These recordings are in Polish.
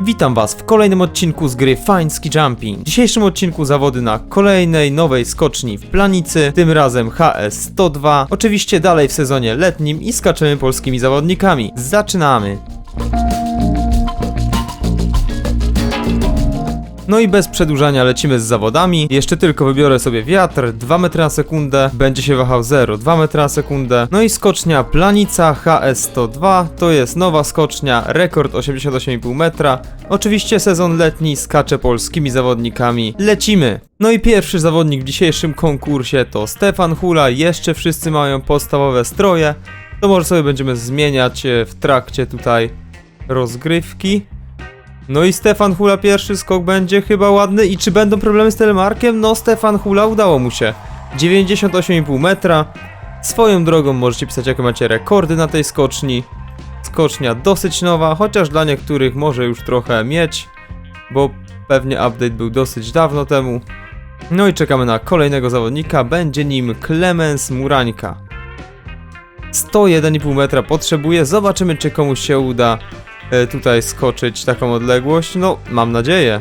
Witam Was w kolejnym odcinku z gry Fine Ski Jumping. W dzisiejszym odcinku zawody na kolejnej nowej skoczni w Planicy, tym razem HS102. Oczywiście dalej w sezonie letnim i skaczemy polskimi zawodnikami. Zaczynamy! No i bez przedłużania lecimy z zawodami. Jeszcze tylko wybiorę sobie wiatr, 2 metry na sekundę, będzie się wahał 0, 2 metry na sekundę. No i skocznia Planica HS102, to jest nowa skocznia, rekord 88,5 metra. Oczywiście sezon letni, skacze polskimi zawodnikami. Lecimy! No i pierwszy zawodnik w dzisiejszym konkursie to Stefan Hula, jeszcze wszyscy mają podstawowe stroje. To może sobie będziemy zmieniać e, w trakcie tutaj rozgrywki. No i Stefan Hula pierwszy skok będzie chyba ładny i czy będą problemy z telemarkiem? No Stefan Hula udało mu się. 98,5 metra. Swoją drogą możecie pisać jakie macie rekordy na tej skoczni. Skocznia dosyć nowa, chociaż dla niektórych może już trochę mieć, bo pewnie update był dosyć dawno temu. No i czekamy na kolejnego zawodnika, będzie nim Clemens Murańka. 101,5 metra potrzebuje, zobaczymy czy komuś się uda tutaj skoczyć taką odległość? No, mam nadzieję.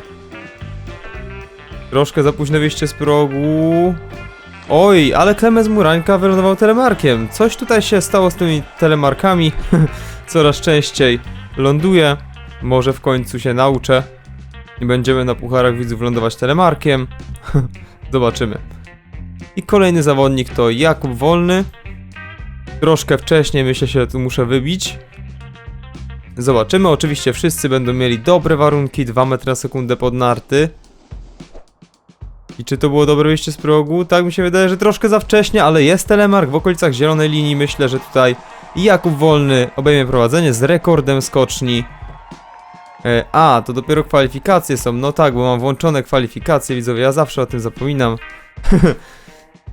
Troszkę za późne wyjście z progu. Oj, ale Klemens Murańka wylądował telemarkiem. Coś tutaj się stało z tymi telemarkami. Coraz częściej ląduje. Może w końcu się nauczę. I będziemy na pucharach widzów lądować telemarkiem. Zobaczymy. I kolejny zawodnik to Jakub Wolny. Troszkę wcześniej myślę się tu muszę wybić. Zobaczymy, oczywiście wszyscy będą mieli dobre warunki, 2 metry na sekundę pod narty. I czy to było dobre wyjście z progu? Tak mi się wydaje, że troszkę za wcześnie, ale jest telemark w okolicach zielonej linii. Myślę, że tutaj Jakub Wolny obejmie prowadzenie z rekordem skoczni. E, a, to dopiero kwalifikacje są. No tak, bo mam włączone kwalifikacje, widzowie, ja zawsze o tym zapominam.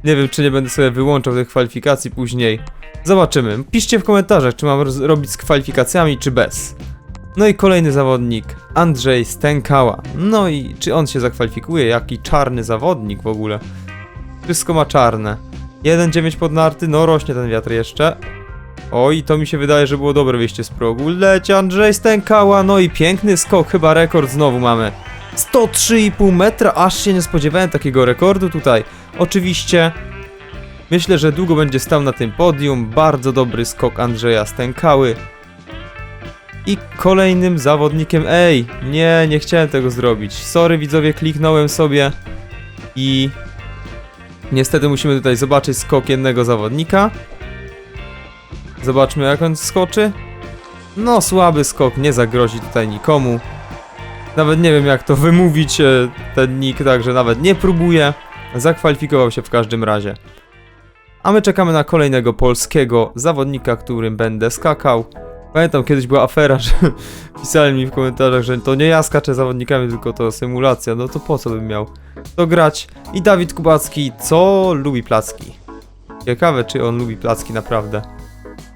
nie wiem, czy nie będę sobie wyłączał tych kwalifikacji później. Zobaczymy. Piszcie w komentarzach, czy mam robić z kwalifikacjami, czy bez. No i kolejny zawodnik, Andrzej Stękała. No i czy on się zakwalifikuje? Jaki czarny zawodnik w ogóle. Wszystko ma czarne. 1,9 pod narty, no rośnie ten wiatr jeszcze. Oj, to mi się wydaje, że było dobre wyjście z progu. Leć Andrzej Stękała, no i piękny skok, chyba rekord znowu mamy. 103,5 metra, aż się nie spodziewałem takiego rekordu tutaj. Oczywiście Myślę, że długo będzie stał na tym podium. Bardzo dobry skok Andrzeja Stękały. I kolejnym zawodnikiem. Ej, nie, nie chciałem tego zrobić. Sorry, widzowie, kliknąłem sobie i niestety musimy tutaj zobaczyć skok jednego zawodnika. Zobaczmy, jak on skoczy. No, słaby skok, nie zagrozi tutaj nikomu. Nawet nie wiem, jak to wymówić, e, ten nick, także nawet nie próbuję. Zakwalifikował się w każdym razie. A my czekamy na kolejnego polskiego zawodnika, którym będę skakał. Pamiętam, kiedyś była afera, że pisali mi w komentarzach, że to nie ja skaczę zawodnikami, tylko to symulacja. No to po co bym miał to grać? I Dawid Kubacki, co lubi placki? Ciekawe, czy on lubi placki naprawdę.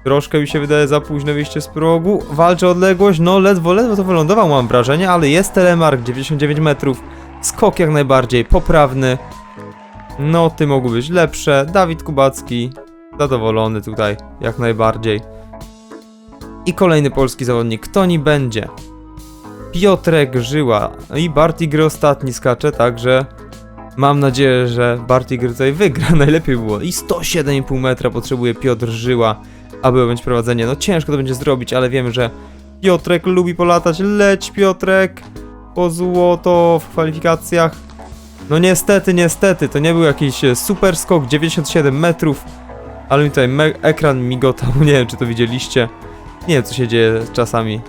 Troszkę mi się wydaje za późne wyjście z progu. Walczy odległość, no ledwo, ledwo to wylądował mam wrażenie, ale jest telemark 99 metrów. Skok jak najbardziej poprawny. No, ty mogły być lepsze. Dawid Kubacki, zadowolony tutaj, jak najbardziej. I kolejny polski zawodnik, kto ni będzie? Piotrek Żyła. I Bartigry ostatni skacze, także mam nadzieję, że Bartigry tutaj wygra. Najlepiej było. I 107,5 metra potrzebuje Piotr Żyła, aby objąć prowadzenie. No ciężko to będzie zrobić, ale wiem, że Piotrek lubi polatać. Leć Piotrek po złoto w kwalifikacjach. No niestety, niestety, to nie był jakiś e, super skok, 97 metrów, ale mi tutaj ekran migotał, nie wiem czy to widzieliście. Nie wiem co się dzieje czasami.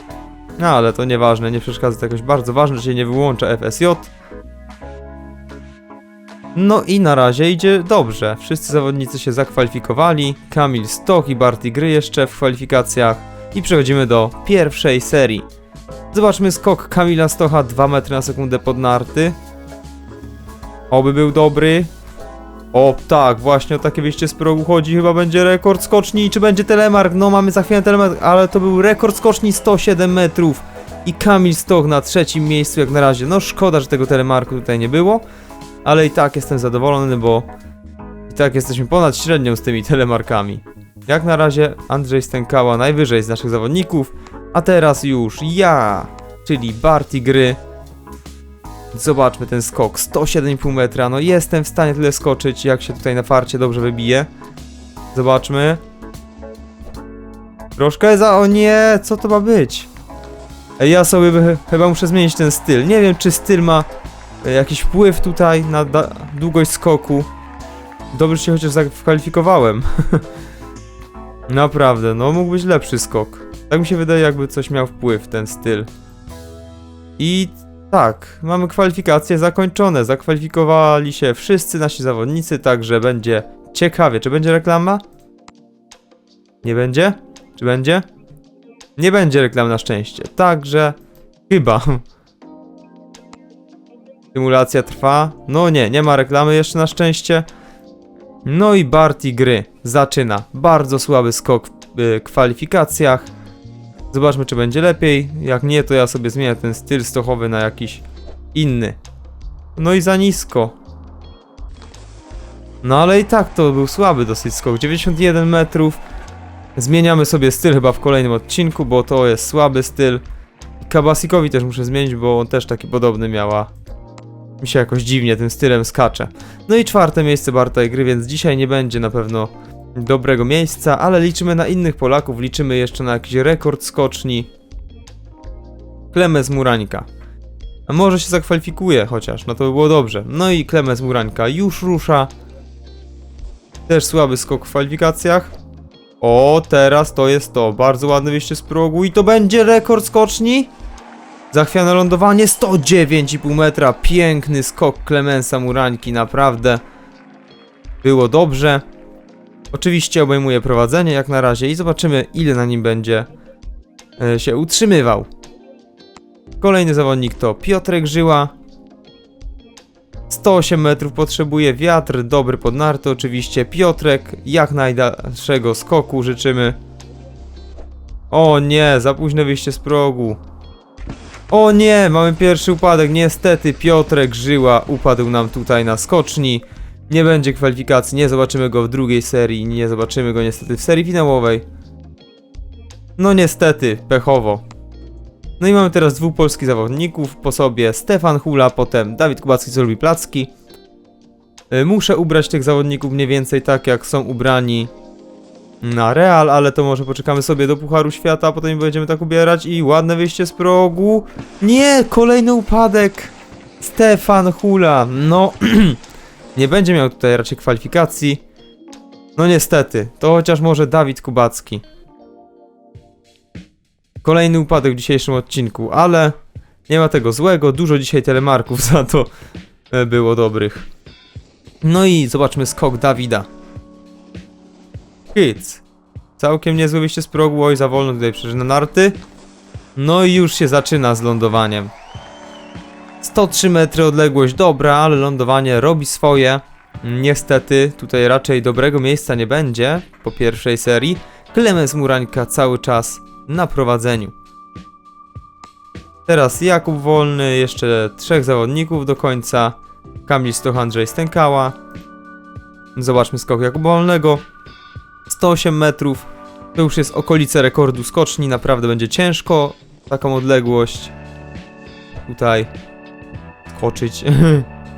No ale to nieważne, nie przeszkadza to jakoś bardzo ważne, że się nie wyłącza FSJ. No i na razie idzie dobrze. Wszyscy zawodnicy się zakwalifikowali. Kamil Stoch i Barty gry jeszcze w kwalifikacjach. I przechodzimy do pierwszej serii. Zobaczmy skok Kamila Stocha 2 metry na sekundę pod narty. Oby był dobry. O tak, właśnie o takie wyjście z progu chodzi. Chyba będzie rekord skoczni. Czy będzie telemark? No mamy za chwilę telemark, ale to był rekord skoczni 107 metrów. I Kamil Stoch na trzecim miejscu jak na razie. No szkoda, że tego telemarku tutaj nie było. Ale i tak jestem zadowolony, bo i tak jesteśmy ponad średnią z tymi telemarkami. Jak na razie Andrzej Stękała najwyżej z naszych zawodników. A teraz już ja. czyli Barty gry. Zobaczmy ten skok, 107,5 metra, no jestem w stanie tyle skoczyć, jak się tutaj na farcie dobrze wybije. Zobaczmy. Troszkę za... o nie, co to ma być? Ja sobie chyba muszę zmienić ten styl. Nie wiem, czy styl ma jakiś wpływ tutaj na długość skoku. Dobrze się chociaż zakwalifikowałem. Naprawdę, no mógł być lepszy skok. Tak mi się wydaje, jakby coś miał wpływ ten styl. I tak, mamy kwalifikacje zakończone. Zakwalifikowali się wszyscy nasi zawodnicy, także będzie ciekawie. Czy będzie reklama? Nie będzie? Czy będzie? Nie będzie reklam na szczęście. Także chyba. Symulacja trwa. No nie, nie ma reklamy jeszcze na szczęście. No i Barty gry zaczyna. Bardzo słaby skok w y, kwalifikacjach. Zobaczmy, czy będzie lepiej. Jak nie, to ja sobie zmienię ten styl stochowy na jakiś inny. No i za nisko. No ale i tak to był słaby dosyć skok. 91 metrów. Zmieniamy sobie styl chyba w kolejnym odcinku, bo to jest słaby styl. Kabasikowi też muszę zmienić, bo on też taki podobny miała. Mi się jakoś dziwnie tym stylem skacze. No i czwarte miejsce Bartej gry, więc dzisiaj nie będzie na pewno dobrego miejsca, ale liczymy na innych Polaków, liczymy jeszcze na jakiś rekord skoczni. Klemens Murańka. A może się zakwalifikuje chociaż, no to by było dobrze. No i Klemens Murańka już rusza. Też słaby skok w kwalifikacjach. O, teraz to jest to. Bardzo ładne wyjście z progu i to będzie rekord skoczni. Zachwiane lądowanie 109,5 metra. Piękny skok Klemensa Murańki, naprawdę. Było dobrze. Oczywiście obejmuje prowadzenie jak na razie i zobaczymy ile na nim będzie e, się utrzymywał. Kolejny zawodnik to Piotrek Żyła. 108 metrów potrzebuje wiatr, dobry pod narty oczywiście. Piotrek, jak najdalszego skoku życzymy. O nie, za późne wyjście z progu. O nie, mamy pierwszy upadek. Niestety Piotrek Żyła upadł nam tutaj na skoczni. Nie będzie kwalifikacji, nie zobaczymy go w drugiej serii, nie zobaczymy go niestety w serii finałowej. No niestety, pechowo. No i mamy teraz dwóch polskich zawodników po sobie, Stefan Hula, potem Dawid Kubacki, co lubi placki. Y, Muszę ubrać tych zawodników mniej więcej tak, jak są ubrani na Real, ale to może poczekamy sobie do Pucharu Świata, a potem będziemy tak ubierać i ładne wyjście z progu. Nie, kolejny upadek. Stefan Hula, no nie będzie miał tutaj raczej kwalifikacji. No niestety, to chociaż może Dawid Kubacki. Kolejny upadek w dzisiejszym odcinku, ale nie ma tego złego, dużo dzisiaj telemarków za to e, było dobrych. No i zobaczmy skok Dawida. Całkiem niezłe wyjście z za wolno tutaj przeżył na narty. No i już się zaczyna z lądowaniem. 103 metry odległość, dobra, ale lądowanie robi swoje. Niestety, tutaj raczej dobrego miejsca nie będzie po pierwszej serii. Klemens Murańka cały czas na prowadzeniu. Teraz Jakub Wolny, jeszcze trzech zawodników do końca. Kamil Stoch, Stękała. Zobaczmy skok Jakuba Wolnego. 108 metrów. To już jest okolice rekordu skoczni, naprawdę będzie ciężko taką odległość tutaj skoczyć.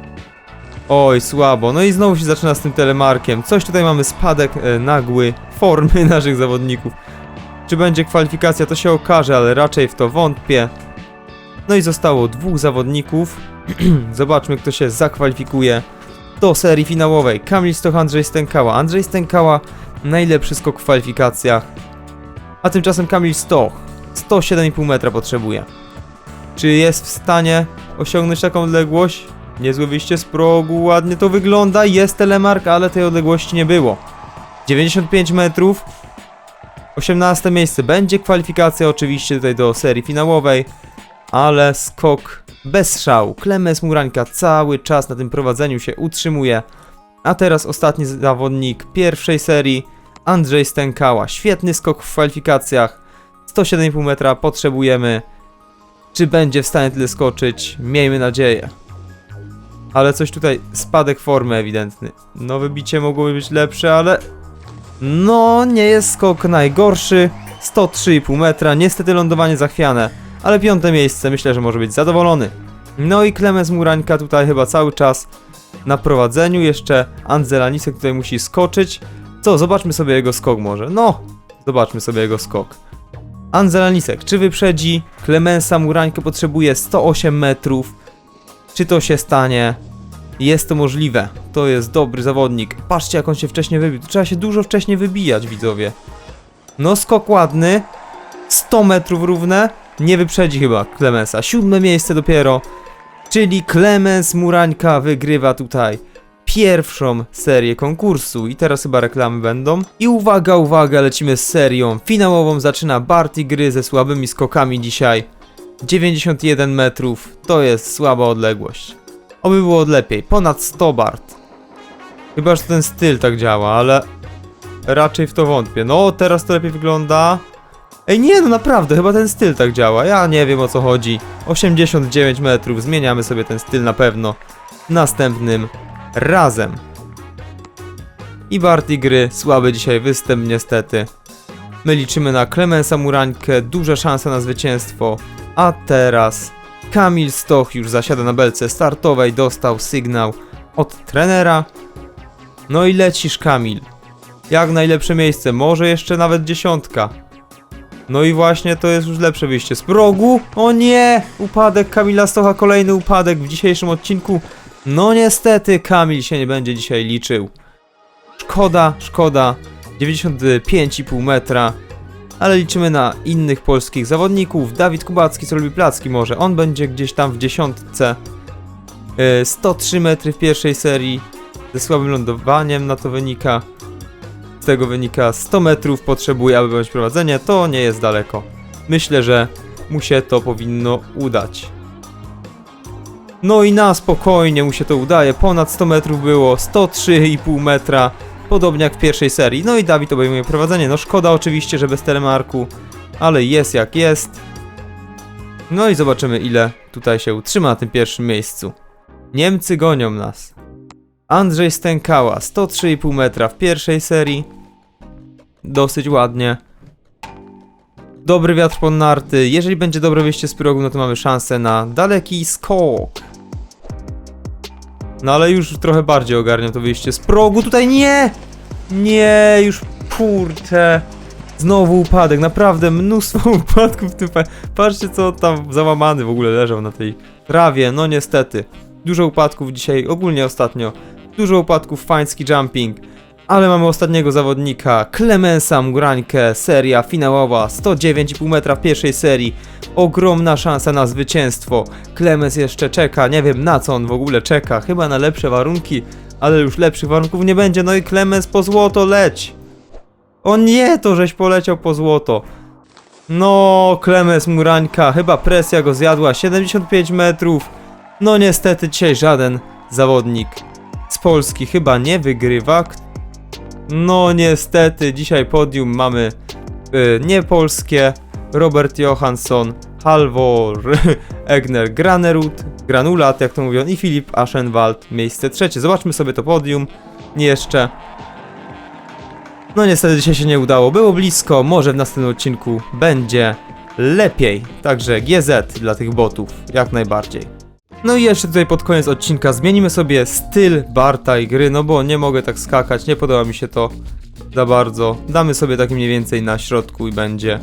Oj, słabo. No i znowu się zaczyna z tym telemarkiem. Coś tutaj mamy spadek e, nagły formy naszych zawodników. Czy będzie kwalifikacja, to się okaże, ale raczej w to wątpię. No i zostało dwóch zawodników. Zobaczmy, kto się zakwalifikuje do serii finałowej. Kamil Stoch, Andrzej Stękała. Andrzej Stękała, najlepszy skok w kwalifikacjach. A tymczasem Kamil Stoch, 107,5 metra potrzebuje. Czy jest w stanie osiągnąć taką odległość? Niezłe wyjście z progu, ładnie to wygląda. Jest telemark, ale tej odległości nie było. 95 metrów. 18 miejsce. Będzie kwalifikacja oczywiście tutaj do serii finałowej, ale skok bez szału. Klemens Murańka cały czas na tym prowadzeniu się utrzymuje. A teraz ostatni zawodnik pierwszej serii, Andrzej Stękała. Świetny skok w kwalifikacjach. 107,5 metra potrzebujemy. Czy będzie w stanie tyle skoczyć? Miejmy nadzieję. Ale coś tutaj, spadek formy ewidentny. No wybicie mogłoby być lepsze, ale... No, nie jest skok najgorszy. 103,5 metra, niestety lądowanie zachwiane. ale piąte miejsce myślę, że może być zadowolony. No i Klemens Murańka tutaj chyba cały czas na prowadzeniu, jeszcze Anzelanisek tutaj musi skoczyć. Co, zobaczmy sobie jego skok może. No, zobaczmy sobie jego skok. Anzelanisek, czy wyprzedzi? Klemensa Murańkę potrzebuje 108 metrów. Czy to się stanie? Jest to możliwe. To jest dobry zawodnik. Patrzcie, jak on się wcześniej wybił. Trzeba się dużo wcześniej wybijać, widzowie. No, skok ładny. 100 metrów równe. Nie wyprzedzi chyba Klemensa. Siódme miejsce dopiero. Czyli Klemens Murańka wygrywa tutaj pierwszą serię konkursu. I teraz chyba reklamy będą. I uwaga, uwaga, lecimy z serią finałową. Zaczyna Barty gry ze słabymi skokami dzisiaj. 91 metrów to jest słaba odległość. Oby było lepiej, ponad 100 Bart. Chyba, że ten styl tak działa, ale raczej w to wątpię. No, teraz to lepiej wygląda. Ej, nie, no naprawdę, chyba ten styl tak działa. Ja nie wiem o co chodzi. 89 metrów, zmieniamy sobie ten styl na pewno następnym razem. I Barty gry, słaby dzisiaj występ niestety. My liczymy na Klemensa Murańkę, duże szanse na zwycięstwo. A teraz Kamil Stoch już zasiada na belce startowej, dostał sygnał od trenera. No i lecisz Kamil. Jak najlepsze miejsce, może jeszcze nawet dziesiątka. No i właśnie to jest już lepsze wyjście z progu. O nie! Upadek Kamila Stocha, kolejny upadek w dzisiejszym odcinku. No niestety Kamil się nie będzie dzisiaj liczył. Szkoda, szkoda. 95,5 metra. Ale liczymy na innych polskich zawodników. Dawid Kubacki, co lubi placki może. On będzie gdzieś tam w dziesiątce. Yy, 103 metry w pierwszej serii. Ze słabym lądowaniem na to wynika. Z tego wynika 100 metrów potrzebuje, aby być prowadzenie. To nie jest daleko. Myślę, że mu się to powinno udać. No i na spokojnie mu się to udaje. Ponad 100 metrów było. 103,5 metra. Podobnie jak w pierwszej serii. No i Dawid obejmuje prowadzenie. No szkoda oczywiście, że bez telemarku, ale jest jak jest. No i zobaczymy ile tutaj się utrzyma na tym pierwszym miejscu. Niemcy gonią nas. Andrzej Stękała, 103,5 metra w pierwszej serii. Dosyć ładnie. Dobry wiatr pod narty. Jeżeli będzie dobre wyjście z progu, no to mamy szansę na daleki skok. No ale już trochę bardziej ogarniam to wyjście z progu. Tutaj nie! Nie, już kurczę. Znowu upadek, naprawdę mnóstwo upadków tutaj. Patrzcie co tam załamany w ogóle leżał na tej trawie. No niestety. Dużo upadków dzisiaj, ogólnie ostatnio. Dużo upadków, fański jumping. Ale mamy ostatniego zawodnika, Klemensa Mgrańkę, seria finałowa, 109,5 metra w pierwszej serii. Ogromna szansa na zwycięstwo. Klemens jeszcze czeka, nie wiem na co on w ogóle czeka, chyba na lepsze warunki, ale już lepszych warunków nie będzie. No i Klemens po złoto leć. O nie, to żeś poleciał po złoto. No, Klemens Murańka, chyba presja go zjadła, 75 metrów. No niestety dzisiaj żaden zawodnik z Polski chyba nie wygrywa. No niestety, dzisiaj podium mamy y, nie polskie. Robert Johansson, Halvor, Egner Granerud, Granulat, jak to mówią, i Filip Aschenwald, miejsce trzecie. Zobaczmy sobie to podium. Jeszcze. No niestety dzisiaj się nie udało, było blisko, może w następnym odcinku będzie lepiej. Także GZ dla tych botów, jak najbardziej. No i jeszcze tutaj pod koniec odcinka zmienimy sobie styl Barta i gry, no bo nie mogę tak skakać, nie podoba mi się to za bardzo. Damy sobie tak mniej więcej na środku i będzie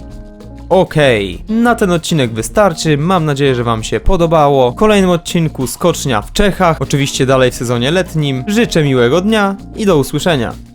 Okej, na ten odcinek wystarczy. Mam nadzieję, że Wam się podobało. W kolejnym odcinku skocznia w Czechach, oczywiście dalej w sezonie letnim. Życzę miłego dnia i do usłyszenia.